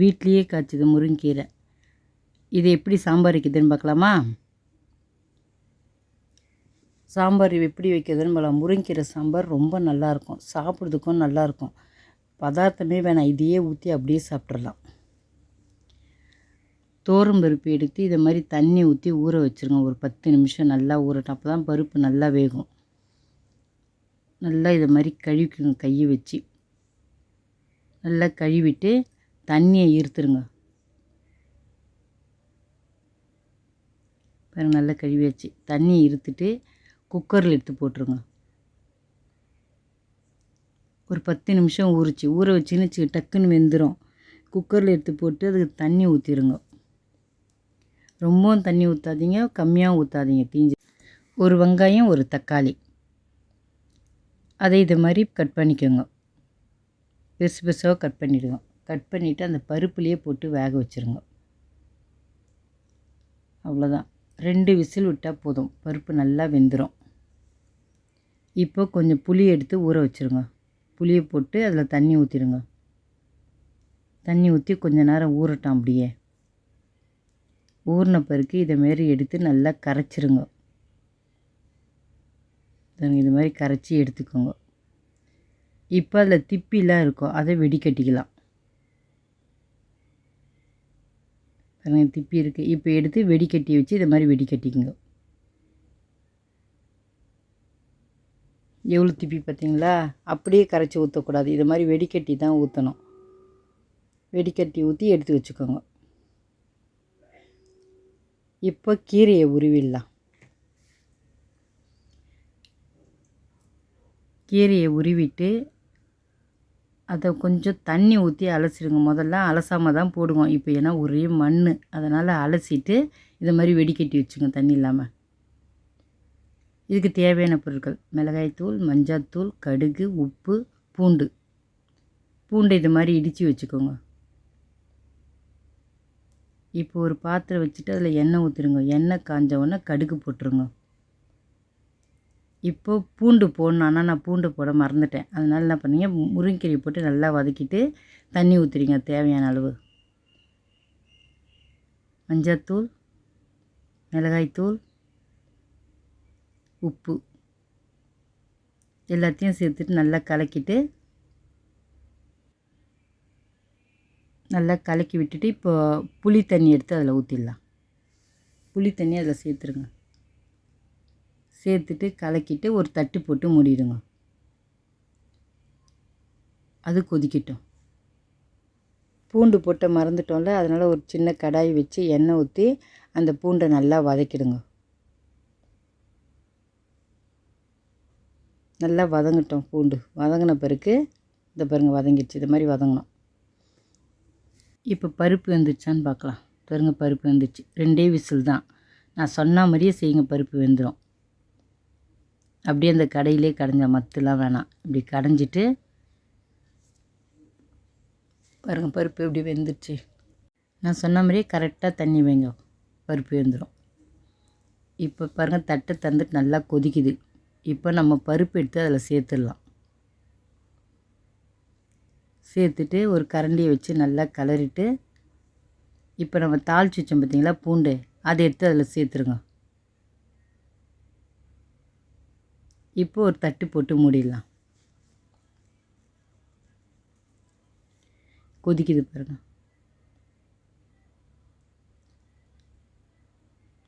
வீட்லேயே காய்ச்சது முருங்கீரை. இது எப்படி சாம்பார் வைக்கிறதுன்னு பார்க்கலாமா? சாம்பார் எப்படி வைக்கிறதுன்னு பார்க்கலாம். முருங்கீரை சாம்பார் ரொம்ப நல்லாயிருக்கும் சாப்பிட்றதுக்கும் நல்லாயிருக்கும் பதார்த்தமே வேணாம். இதையே ஊற்றி அப்படியே சாப்பிட்றலாம் தோரம் பருப்பு எடுத்து இதை மாதிரி தண்ணி ஊற்றி ஊற வச்சுருங்க. ஒரு பத்து நிமிஷம் நல்லா ஊறட்டும். அப்போ தான் பருப்பு நல்லா வேகும். நல்லா இதை மாதிரி கழுவிக்குங்க. கையை வச்சு. நல்லா கழுவிட்டு தண்ணியை ஈர்த்துருங்க. பாருங்க நல்லா கழுவியாச்சு. தண்ணியை இருத்துட்டு குக்கரில் எடுத்து போட்டுருங்க. ஒரு பத்து நிமிஷம் ஊறிச்சு. ஊற வச்சுன்னு வச்சு டக்குன்னு வெந்துடும் குக்கரில் எடுத்து போட்டு அதுக்கு தண்ணி ஊற்றிடுங்க ரொம்பவும் தண்ணி ஊற்றாதீங்க கம்மியாக ஊற்றாதீங்க தீஞ்சு ஒரு வெங்காயம் ஒரு தக்காளி. அதை இது மாதிரி கட் பண்ணிக்கோங்க. பெருசு பெருசாக கட் பண்ணிவிடுவோம் கட் பண்ணிவிட்டு அந்த பருப்புலேயே போட்டு வேக வச்சுருங்க. அவ்வளோதான் ரெண்டு விசில் விட்டால் போதும். பருப்பு நல்லா வெந்துடும் இப்போ கொஞ்சம் புளி எடுத்து ஊற வச்சுருங்க. புளியை போட்டு அதில் தண்ணி ஊற்றிடுங்க தண்ணி ஊற்றி கொஞ்சம் நேரம் ஊறட்டும் அப்படியே. ஊறின பிறகு இதை மாரி எடுத்து நல்லா கரைச்சிருங்க. இது மாதிரி கரைச்சி எடுத்துக்கோங்க. இப்போ அதில் திப்பிலாம் இருக்கும் அதை வெடிக்கட்டிக்கலாம். பாருங்க திப்பி இருக்குது இப்போ எடுத்து வெடிக்கட்டி வச்சு இதை மாதிரி வெடிக்கட்டிக்குங்க. எவ்வளோ திப்பி பார்த்தீங்களா அப்படியே கரைச்சி ஊற்றக்கூடாது இது மாதிரி வெடிக்கட்டி தான் ஊற்றணும் வெடிக்கட்டி ஊற்றி எடுத்து வச்சுக்கோங்க. இப்போ கீரையை உருவிடலாம். கீரையை உருவிட்டு அதை கொஞ்சம் தண்ணி ஊற்றி அலசிடுங்க. முதல்ல அலசாமல் தான் போடுவோம். இப்போ ஏன்னா ஒரே மண் அதனால் அலசிட்டு இதை மாதிரி வெடிக்கட்டி வச்சுங்க தண்ணி இல்லாமல் இதுக்கு தேவையான பொருட்கள் மிளகாய்த்தூள் மஞ்சாத்தூள் கடுகு உப்பு பூண்டு. பூண்டு இது மாதிரி இடித்து வச்சுக்கோங்க. இப்போ ஒரு பாத்திரம் வச்சுட்டு அதில் எண்ணெய் ஊற்றுருங்க எண்ணெய் காஞ்ச உடனே கடுகு போட்டுருங்க. இப்போ பூண்டு போடணும். ஆனால் நான் பூண்டு போட மறந்துட்டேன். அதனால் என்ன பண்ணீங்க? முருங்கீரை போட்டு நல்லா வதக்கிட்டு தண்ணி ஊற்றுறீங்க தேவையான அளவு. மஞ்சத்தூள் மிளகாய்த்தூள் உப்பு எல்லாத்தையும் சேர்த்துட்டு நல்லா கலக்கிட்டு நல்லா கலக்கி விட்டுட்டு இப்போ புளி தண்ணி எடுத்து அதில் ஊற்றிடலாம் புளி தண்ணி அதில் சேர்த்துருங்க. சேர்த்துட்டு கலக்கிட்டு ஒரு தட்டு போட்டு மூடிடுங்க. அது கொதிக்கட்டும். பூண்டு போட்ட மறந்துட்டோம்ல அதனால் ஒரு சின்ன கடாய் வச்சு எண்ணெய் ஊற்றி அந்த பூண்டை நல்லா வதக்கிடுங்க. நல்லா வதங்கட்டும் பூண்டு. வதங்கின பிறகு இந்த பாருங்கள் வதங்கிடுச்சு. இது மாதிரி வதங்கணும். இப்போ பருப்பு வெந்துச்சான்னு பார்க்கலாம். பாருங்க பருப்பு வெந்துச்சு ரெண்டே விசில் தான். நான் சொன்ன மாதிரியே செய்யுங்க பருப்பு வெந்துடும் அப்படியே அந்த கடையிலே கடைஞ்ச மத்துலாம் வேணாம். இப்படி கடைஞ்சிட்டு பாருங்கள் பருப்பு எப்படி வெந்துருச்சு. நான் சொன்ன மாதிரியே கரெக்டாக தண்ணி வைங்க பருப்பு வெந்துடும் இப்போ பாருங்கள் தட்டை தந்துட்டு நல்லா கொதிக்குது. இப்போ நம்ம பருப்பு எடுத்து அதில் சேர்த்துடலாம். சேர்த்துட்டு ஒரு கரண்டியை வச்சு நல்லா கலரிட்டு இப்போ நம்ம தாளிச்சு வச்சோம் பார்த்தீங்களா பூண்டு அதை எடுத்து அதில் சேர்த்துருங்க. இப்போ ஒரு தட்டு போட்டு மூடிடலாம். கொதிக்குது பாருங்கள்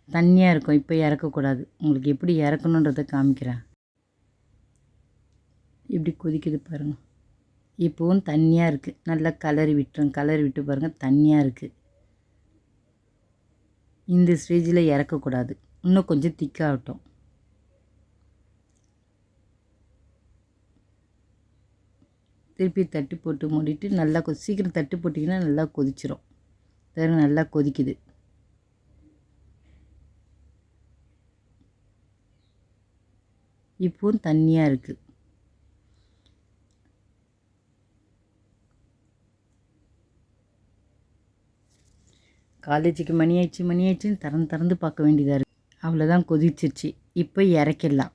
தண்ணியாக இருக்கும் இப்போ இறக்கக்கூடாது. உங்களுக்கு எப்படி இறக்கணுன்றதை காமிக்கிறேன். இப்படி கொதிக்குது பாருங்கள் இப்போவும் தண்ணியாக இருக்குது நல்லா கலரி விட்டுரும் கலரி விட்டு பாருங்கள் தண்ணியாக இருக்குது இந்த ஸ்டேஜில் இறக்கக்கூடாது. இன்னும் கொஞ்சம் திக்காகட்டும். திருப்பி தட்டு போட்டு மூடிட்டு நல்லா கொ சீக்கிரம் தட்டு போட்டிங்கன்னா நல்லா கொதிச்சிரும். பாருங்க நல்லா கொதிக்குது. இப்போவும் தண்ணியாக இருக்குது காலேஜுக்கு மணி ஆயிடுச்சு மணி ஆயிடுச்சுன்னு திறந்து திறந்து பார்க்க வேண்டியதாக இருக்குது அவ்வளோதான் கொதிச்சிருச்சு. இப்போ இறக்கிடலாம்.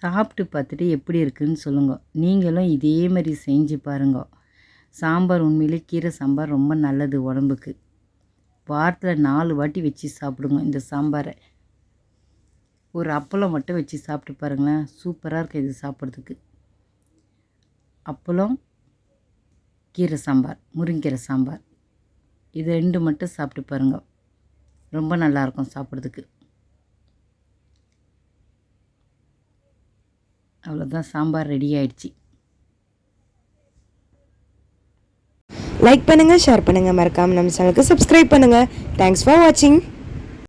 சாப்பிட்டு பார்த்துட்டு எப்படி இருக்குன்னு சொல்லுங்க. நீங்களும் இதே மாதிரி செஞ்சு பாருங்க. சாம்பார் உண்மையிலே கீரை சாம்பார் ரொம்ப நல்லது உடம்புக்கு. வாரத்தில் நாலு வாட்டி வச்சு சாப்பிடுங்க இந்த சாம்பாரை. ஒரு அப்பளம் மட்டும் வச்சு சாப்பிட்டு பாருங்களேன். சூப்பராக இருக்குது இது சாப்பிட்றதுக்கு. அப்பளம் கீரை சாம்பார் முருங்கீரை சாம்பார். இது ரெண்டு மட்டும் சாப்பிட்டு பாருங்க. ரொம்ப நல்லாயிருக்கும் சாப்பிட்றதுக்கு. அவ்வளோதான் சாம்பார் ரெடி ஆயிடுச்சு. லைக் பண்ணுங்கள் ஷேர் பண்ணுங்கள் மறக்காமல் நம்ம சேனலுக்கு சப்ஸ்கிரைப் பண்ணுங்கள் தேங்க்ஸ் ஃபார் வாட்சிங்